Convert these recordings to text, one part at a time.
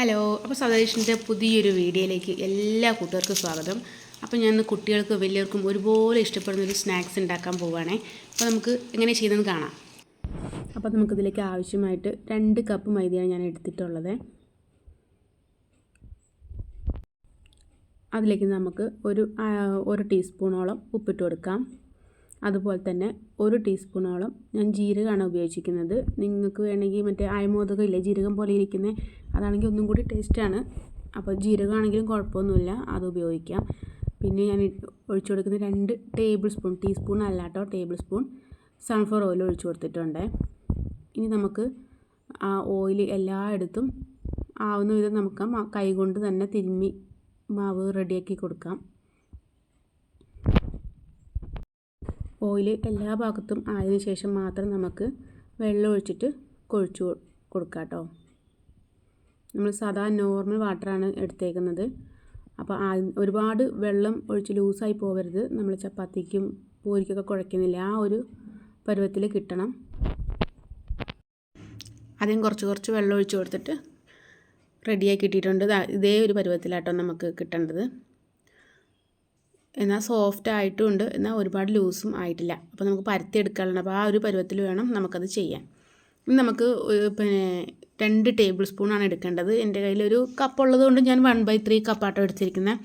Hello അപ്പോൾ സതീഷിന്റെ പുതിയൊരു വീഡിയോയിലേക്ക് എല്ലാ കൂട്ടുകാർക്കും സ്വാഗതം. അപ്പോൾ ഞാൻ കുട്ടികൾക്ക് വലിയവർക്കും ഒരുപോലെ ഇഷ്ടപ്പെടുന്ന ഒരു സ്നാക്സ് ഉണ്ടാക്കാൻ പോവുകയാണേ അപ്പോൾ നമുക്ക് എങ്ങനെ ചെയ്യുന്നത് കാണാം. അപ്പോൾ നമുക്കിതിലേക്ക് ആവശ്യമായിട്ട് രണ്ട് കപ്പ് മൈദയാണ് ഞാൻ എടുത്തിട്ടുള്ളത്. അതിലേക്ക് നമുക്ക് ഒരു ഒരു ടീസ്പൂണോളം ഉപ്പിട്ട് കൊടുക്കാം. അതുപോലെ തന്നെ ഒരു ടീസ്പൂണോളം ഞാൻ ജീരകമാണ് ഉപയോഗിച്ചിരിക്കുന്നത്. നിങ്ങൾക്ക് വേണമെങ്കിൽ മറ്റേ അയമോദകം ഇല്ലേ ജീരകം പോലെ ഇരിക്കുന്നത് അതാണെങ്കിൽ ഒന്നും കൂടി ടേസ്റ്റാണ് അപ്പോൾ ജീരകമാണെങ്കിലും കുഴപ്പമൊന്നുമില്ല അത് ഉപയോഗിക്കാം. പിന്നെ ഞാൻ ഒഴിച്ചു കൊടുക്കുന്ന രണ്ട് ടേബിൾ സ്പൂൺ ടീസ്പൂൺ അല്ല കേട്ടോ ടേബിൾ സ്പൂൺ സൺഫ്ലവർ ഓയിൽ ഒഴിച്ചു കൊടുത്തിട്ടുണ്ട്. ഇനി നമുക്ക് ആ ഓയിൽ എല്ലായിടത്തും ആവുന്ന വിധം നമുക്ക് കൈകൊണ്ട് തന്നെ തിരുമ്മി മാവ് റെഡിയാക്കി കൊടുക്കാം. ഓയിൽ എല്ലാ ഭാഗത്തും ആയതിനു ശേഷം മാത്രം നമുക്ക് വെള്ളം ഒഴിച്ചിട്ട് കുഴച്ച് കൊടുക്കുക കൊടുക്കാം കേട്ടോ നമ്മൾ സാധാ നോർമൽ വാട്ടറാണ് എടുത്തേക്കുന്നത്. അപ്പോൾ ഒരുപാട് വെള്ളം ഒഴിച്ച് ലൂസായി പോകരുത് നമ്മൾ ചപ്പാത്തിക്കും പൂരിക്കൊക്കെ കുഴയ്ക്കുന്നില്ല. ആ ഒരു പരുവത്തിൽ കിട്ടണം. ആദ്യം കുറച്ച് കുറച്ച് വെള്ളം ഒഴിച്ച് കൊടുത്തിട്ട് റെഡിയാക്കി കിട്ടിയിട്ടുണ്ട്. ഇതേ ഒരു പരുവത്തിലാട്ടോ നമുക്ക് കിട്ടേണ്ടത്. എന്നാൽ സോഫ്റ്റ് ആയിട്ടുമുണ്ട് എന്നാൽ ഒരുപാട് ലൂസും ആയിട്ടില്ല. അപ്പോൾ നമുക്ക് പരത്തി എടുക്കാനുള്ള അപ്പോൾ ആ ഒരു പരുവത്തിൽ വേണം നമുക്കത് ചെയ്യാൻ. ഇനി നമുക്ക് ഒരു പിന്നെ രണ്ട് ടേബിൾ സ്പൂണാണ് എടുക്കേണ്ടത്. എന്റെ കയ്യിൽ കപ്പ് ഉള്ളത് കൊണ്ട് ഞാൻ വൺ ബൈ ത്രീ കപ്പാട്ടോ എടുത്തിരിക്കുന്നത്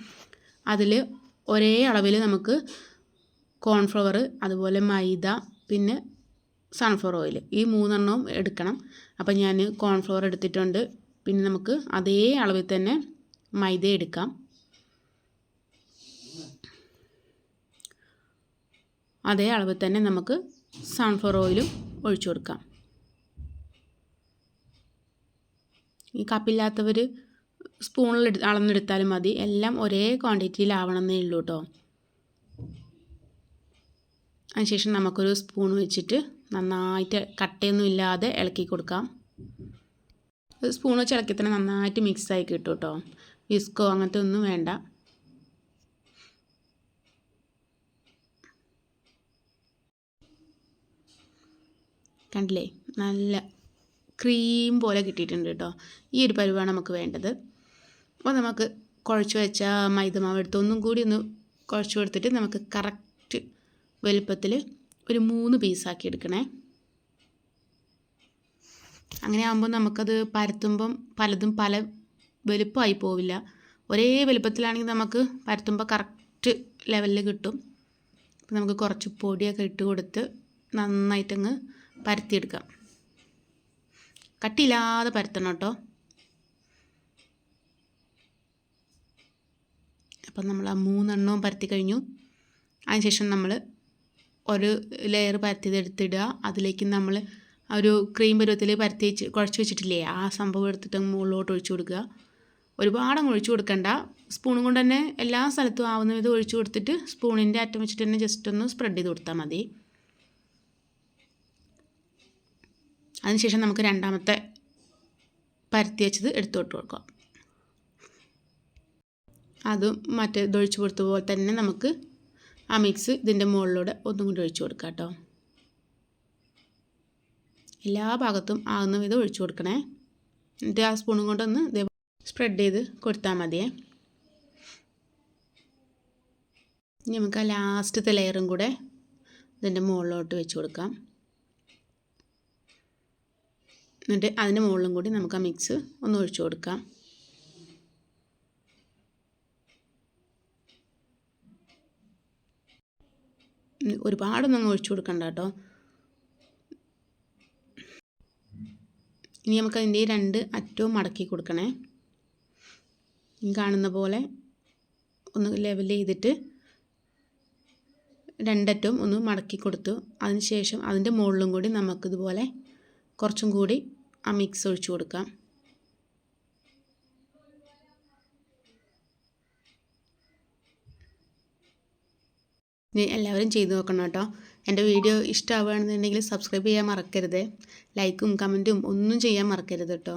അതിൽ ഒരേ അളവിൽ നമുക്ക് കോൺഫ്ലവർ അതുപോലെ മൈദ പിന്നെ സൺഫ്ലവർ ഓയിൽ ഈ മൂന്നെണ്ണവും എടുക്കണം. അപ്പോൾ ഞാൻ കോൺഫ്ലവർ എടുത്തിട്ടുണ്ട്. പിന്നെ നമുക്ക് അതേ അളവിൽ തന്നെ മൈദ എടുക്കാം. അതേ അളവ് തന്നെ നമുക്ക് സൺഫ്ലവർ ഓയിലും ഒഴിച്ചു കൊടുക്കാം. ഈ കപ്പില്ലാത്തവർ സ്പൂണിൽ അളന്നെടുത്താലും മതി. എല്ലാം ഒരേ ക്വാണ്ടിറ്റിയിലാവണമെന്നേ ഉള്ളൂ കേട്ടോ അതിനുശേഷം നമുക്കൊരു സ്പൂൺ വെച്ചിട്ട് നന്നായിട്ട് കട്ടയൊന്നും ഇല്ലാതെ ഇളക്കി കൊടുക്കാം. സ്പൂൺ വെച്ച് ഇളക്കി തന്നെ നന്നായിട്ട് മിക്സായി കിട്ടും കേട്ടോ വിസ്കോ അങ്ങനത്തെ ഒന്നും വേണ്ട. കണ്ടില്ലേ? നല്ല ക്രീം പോലെ കിട്ടിയിട്ടുണ്ട് കേട്ടോ. ഈ ഒരു പരുവാണ് നമുക്ക് വേണ്ടത്. അപ്പോൾ നമുക്ക് കുഴച്ച് വെച്ച മൈദമാവ് എടുത്ത് ഒന്നും കൂടി ഒന്ന് കുഴച്ച് കൊടുത്തിട്ട് നമുക്ക് കറക്റ്റ് വലുപ്പത്തിൽ ഒരു മൂന്ന് പീസാക്കി എടുക്കണേ. അങ്ങനെ ആകുമ്പോൾ നമുക്കത് പരത്തുമ്പം പലതും പല വലുപ്പമായി പോവില്ല. ഒരേ വലുപ്പത്തിലാണെങ്കിൽ നമുക്ക് പരത്തുമ്പോൾ കറക്റ്റ് ലെവലിൽ കിട്ടും. നമുക്ക് കുറച്ച് പൊടിയൊക്കെ ഇട്ട് കൊടുത്ത് നന്നായിട്ടങ്ങ് പരത്തിയെടുക്കാം. കട്ടിയില്ലാതെ പരത്തണം കേട്ടോ. അപ്പം നമ്മൾ ആ മൂന്നെണ്ണവും പരത്തി കഴിഞ്ഞു. അതിനുശേഷം നമ്മൾ ഒരു ലെയർ പരത്തിയത് എടുത്തിടുക അതിലേക്ക് നമ്മൾ ഒരു ക്രീം പരുവത്തിൽ പരത്തി വെച്ച് കുഴച്ച് വെച്ചിട്ടില്ലേ? ആ സംഭവം എടുത്തിട്ട് മുകളിലോട്ട് ഒഴിച്ചു കൊടുക്കുക. ഒരുപാട് ഒഴിച്ചു കൊടുക്കണ്ട. സ്പൂണും കൊണ്ട് തന്നെ എല്ലാ സ്ഥലത്തും ആവുന്ന വിധം ഒഴിച്ചു കൊടുത്തിട്ട് സ്പൂണിന്റെ അറ്റം വെച്ചിട്ട് തന്നെ ജസ്റ്റ് ഒന്ന് സ്പ്രെഡ് ചെയ്ത് കൊടുത്താൽ മതി. അതിനുശേഷം നമുക്ക് രണ്ടാമത്തെ പരത്തി വെച്ചത് എടുത്തോട്ട് കൊടുക്കാം. അതും മറ്റേ ഇതൊഴിച്ച് കൊടുത്ത പോലെ തന്നെ നമുക്ക് ആ മിക്സ് ഇതിന്റെ മുകളിലൂടെ ഒന്നും കൂടി ഒഴിച്ചു കൊടുക്കാം കേട്ടോ. എല്ലാ ഭാഗത്തും ആകുന്ന വിധം ഒഴിച്ചു കൊടുക്കണേ. എന്നിട്ട് ആ സ്പൂണും കൊണ്ടൊന്ന് സ്പ്രെഡ് ചെയ്ത് കൊടുത്താൽ മതിയേ. ഇനി നമുക്ക് ആ ലാസ്റ്റത്തെ ലെയറും കൂടെ ഇതിന്റെ മുകളിലോട്ട് വെച്ച് കൊടുക്കാം. എന്നിട്ട് അതിന് മുകളിലും കൂടി നമുക്ക് ആ മിക്സ് ഒന്ന് ഒഴിച്ചു കൊടുക്കാം. ഒരുപാടൊന്നും അങ്ങ് ഒഴിച്ചു കൊടുക്കണ്ട കേട്ടോ. ഇനി നമുക്ക് അതിന്റെ രണ്ട് അറ്റവും മടക്കി കൊടുക്കണേ. ഈ കാണുന്ന പോലെ ഒന്ന് ലെവൽ ചെയ്തിട്ട് രണ്ടറ്റവും ഒന്ന് മടക്കി കൊടുത്തു. അതിന് ശേഷം അതിന്റെ മുകളിലും കൂടി നമുക്കിതുപോലെ കുറച്ചും കൂടി ആ മിക്സ് ഒഴിച്ചു കൊടുക്കാം. ഇനി എല്ലാവരും ചെയ്തു നോക്കണം കേട്ടോ. എന്റെ വീഡിയോ ഇഷ്ടമാവുകയാണെന്നുണ്ടെങ്കിൽ സബ്സ്ക്രൈബ് ചെയ്യാൻ മറക്കരുത്. ലൈക്കും കമന്റും ഒന്നും ചെയ്യാൻ മറക്കരുത് കേട്ടോ.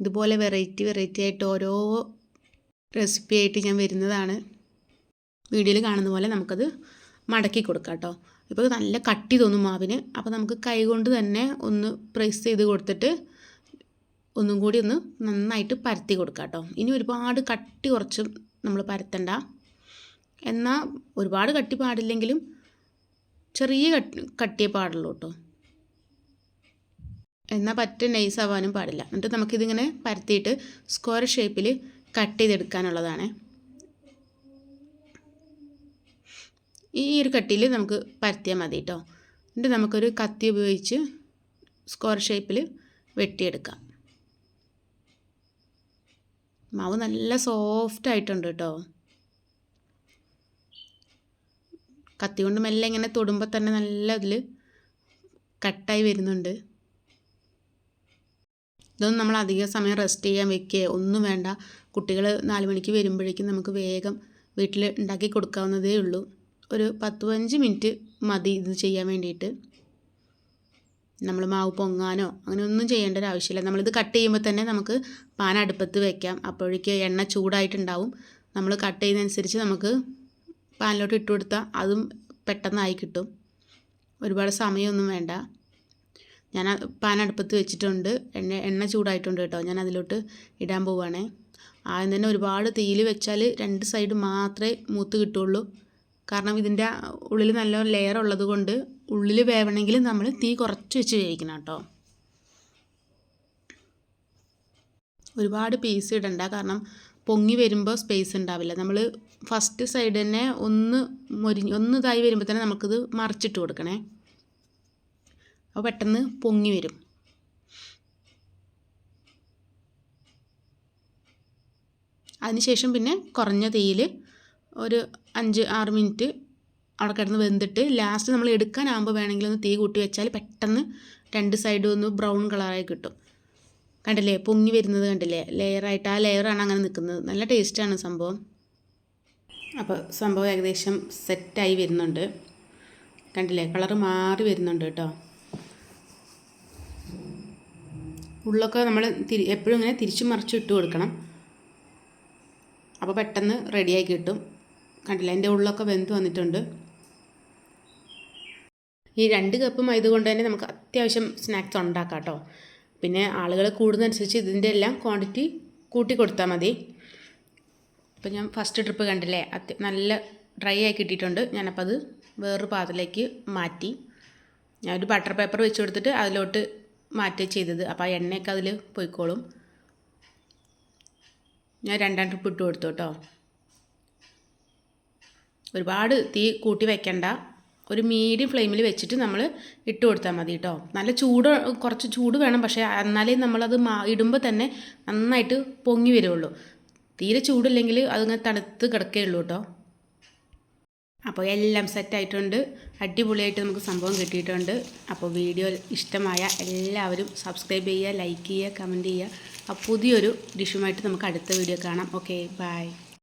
ഇതുപോലെ വെറൈറ്റി വെറൈറ്റി ആയിട്ട് ഓരോ റെസിപ്പി ആയിട്ട് ഞാൻ വരുന്നതാണ്. വീഡിയോയിൽ കാണുന്ന പോലെ നമുക്കത് മടക്കി കൊടുക്കാം കേട്ടോ. ഇപ്പോൾ നല്ല കട്ടി തോന്നും മാവിന്. അപ്പോൾ നമുക്ക് കൈകൊണ്ട് തന്നെ ഒന്ന് പ്രസ് ചെയ്ത് കൊടുത്തിട്ട് ഒന്നും കൂടി ഒന്ന് നന്നായിട്ട് പരത്തി കൊടുക്കുക കേട്ടോ ഇനി ഒരുപാട് കട്ടി കുറച്ച് നമ്മൾ പരത്തണ്ട. എന്നാൽ ഒരുപാട് കട്ടി പാടില്ലെങ്കിലും ചെറിയ കട്ടി കട്ടിയേ പാടുള്ളൂ കേട്ടോ എന്നാൽ പറ്റ നൈസ് ആവാനും പാടില്ല. എന്നിട്ട് നമുക്കിതിങ്ങനെ പരത്തിയിട്ട് സ്ക്വയർ ഷേപ്പിൽ കട്ട് ചെയ്തെടുക്കാനുള്ളതാണ്. ഈ ഒരു കട്ടിയിൽ നമുക്ക് പരത്തിയാൽ മതി കേട്ടോ. എന്നിട്ട് നമുക്കൊരു കത്തി ഉപയോഗിച്ച് സ്ക്വയർ ഷേപ്പിൽ വെട്ടിയെടുക്കാം. മാവ് നല്ല സോഫ്റ്റ് ആയിട്ടുണ്ട് കേട്ടോ. കത്തി കൊണ്ട് മെല്ലെ ഇങ്ങനെ തൊടുമ്പോൾ തന്നെ നല്ല ഇതിൽ കട്ടായി വരുന്നുണ്ട്. ഇതൊന്നും നമ്മൾ അധിക സമയം റെസ്റ്റ് ചെയ്യാൻ വെക്കുക ഒന്നും വേണ്ട. കുട്ടികൾ നാല് മണിക്ക് വരുമ്പോഴേക്കും നമുക്ക് വേഗം വീട്ടിൽ ഉണ്ടാക്കി കൊടുക്കാവുന്നതേ ഉള്ളൂ. ഒരു പത്ത് പതിനഞ്ച് മിനിറ്റ് മതി ഇത് ചെയ്യാൻ വേണ്ടിയിട്ട്. നമ്മൾ മാവ് പൊങ്ങാനോ അങ്ങനെ ഒന്നും ചെയ്യേണ്ട ഒരു ആവശ്യമില്ല. നമ്മളിത് കട്ട് ചെയ്യുമ്പോൾ തന്നെ നമുക്ക് പാൻ അടുപ്പത്ത് വെക്കാം. അപ്പോഴേക്ക് എണ്ണ ചൂടായിട്ടുണ്ടാവും. നമ്മൾ കട്ട് ചെയ്യുന്നതനുസരിച്ച് നമുക്ക് പാനിലോട്ട് ഇട്ട് കൊടുത്താൽ അതും പെട്ടെന്നായി കിട്ടും. ഒരുപാട് സമയമൊന്നും വേണ്ട. ഞാൻ പാൻ അടുപ്പത്ത് വെച്ചിട്ടുണ്ട്. എണ്ണ എണ്ണ ചൂടായിട്ടുണ്ട് കേട്ടോ. ഞാൻ അതിലോട്ട് ഇടാൻ പോവുകയാണേ ആദ്യം തന്നെ ഒരുപാട് തീയിൽ വെച്ചാൽ രണ്ട് സൈഡ് മാത്രമേ മൂത്ത് കിട്ടുള്ളൂ. കാരണം ഇതിന്റെ ഉള്ളിൽ നല്ല ലെയർ ഉള്ളത് കൊണ്ട് ഉള്ളിൽ വേവണമെങ്കിൽ നമ്മൾ തീ കുറച്ച് വെച്ച് വേവിക്കണം കേട്ടോ. ഒരുപാട് പീസ് ഇടണ്ട കാരണം പൊങ്ങി വരുമ്പോൾ സ്പേസ് ഉണ്ടാവില്ല. നമ്മൾ ഫസ്റ്റ് സൈഡ് തന്നെ ഒന്ന് മൊരി ഒന്ന് ഇതായി വരുമ്പോൾ തന്നെ നമുക്കിത് മറിച്ചിട്ട് കൊടുക്കണേ. അപ്പോൾ പെട്ടെന്ന് പൊങ്ങി വരും. അതിനുശേഷം പിന്നെ കുറഞ്ഞ തീയിൽ ഒരു അഞ്ച് ആറ് മിനിറ്റ് അവിടെ കിടന്ന് വെന്തിട്ട് ലാസ്റ്റ് നമ്മൾ എടുക്കാനാകുമ്പോൾ വേണമെങ്കിൽ ഒന്ന് തീ കൂട്ടി വെച്ചാൽ പെട്ടെന്ന് രണ്ട് സൈഡും ഒന്ന് ബ്രൗൺ കളറായി കിട്ടും. കണ്ടില്ലേ? പൊങ്ങി വരുന്നത് കണ്ടില്ലേ? ലെയറായിട്ട് ആ ലെയറാണ് അങ്ങനെ നിൽക്കുന്നത്. നല്ല ടേസ്റ്റാണ് സംഭവം. അപ്പോൾ സംഭവം ഏകദേശം സെറ്റായി വരുന്നുണ്ട്. കണ്ടില്ലേ? കളർ മാറി വരുന്നുണ്ട് കേട്ടോ. ഉള്ളൊക്കെ നമ്മൾ തിരി എപ്പോഴും ഇങ്ങനെ തിരിച്ചു മറിച്ച് ഇട്ട് കൊടുക്കണം. അപ്പോൾ പെട്ടെന്ന് റെഡിയായി കിട്ടും. കണ്ടില്ല എന്റെ ഉള്ളൊക്കെ വെന്ത് വന്നിട്ടുണ്ട്. ഈ രണ്ട് കപ്പ് മൈദ കൊണ്ട് തന്നെ നമുക്ക് അത്യാവശ്യം സ്നാക്സ് ഉണ്ടാക്കാം കേട്ടോ. പിന്നെ ആളുകൾ കൂടുന്നതനുസരിച്ച് ഇതിന്റെ എല്ലാം ക്വാണ്ടിറ്റി കൂട്ടി കൊടുത്താൽ മതി. ഇപ്പം ഞാൻ ഫസ്റ്റ് ട്രിപ്പ് കണ്ടില്ലേ അത്യ നല്ല ഡ്രൈ ആയി കിട്ടിയിട്ടുണ്ട്. ഞാനപ്പോൾ അത് വേറൊരു പാത്രത്തിലേക്ക് മാറ്റി. ഞാൻ ഒരു ബട്ടർ പേപ്പർ വെച്ച് കൊടുത്തിട്ട് അതിലോട്ട് മാറ്റി ചെയ്തത്. അപ്പോൾ ആ എണ്ണയൊക്കെ അതിൽ പോയിക്കോളും. ഞാൻ രണ്ടാം ട്രിപ്പ് ഇട്ട് കൊടുത്തു കേട്ടോ. ഒരുപാട് തീ കൂട്ടി വെക്കണ്ട. ഒരു മീഡിയം ഫ്ലെയിമിൽ വെച്ചിട്ട് നമ്മൾ ഇട്ട് കൊടുത്താൽ മതി കേട്ടോ നല്ല ചൂട് കുറച്ച് ചൂട് വേണം. പക്ഷേ എന്നാലേ നമ്മളത് മാ ഇടുമ്പോൾ തന്നെ നന്നായിട്ട് പൊങ്ങി വരുള്ളൂ. തീരെ ചൂടില്ലെങ്കിൽ അതിങ്ങനെ തണുത്ത് കിടക്കേ ഉള്ളൂ കേട്ടോ അപ്പോൾ എല്ലാം സെറ്റായിട്ടുണ്ട് അടിപൊളിയായിട്ട് നമുക്ക് സംഭവം കിട്ടിയിട്ടുണ്ട്. അപ്പോൾ വീഡിയോ ഇഷ്ടമായ എല്ലാവരും സബ്സ്ക്രൈബ് ചെയ്യുക ലൈക്ക് ചെയ്യുക കമന്റ് ചെയ്യുക. അപ്പോൾ പുതിയൊരു ഡിഷുമായിട്ട് നമുക്ക് അടുത്ത വീഡിയോ കാണാം. Okay bye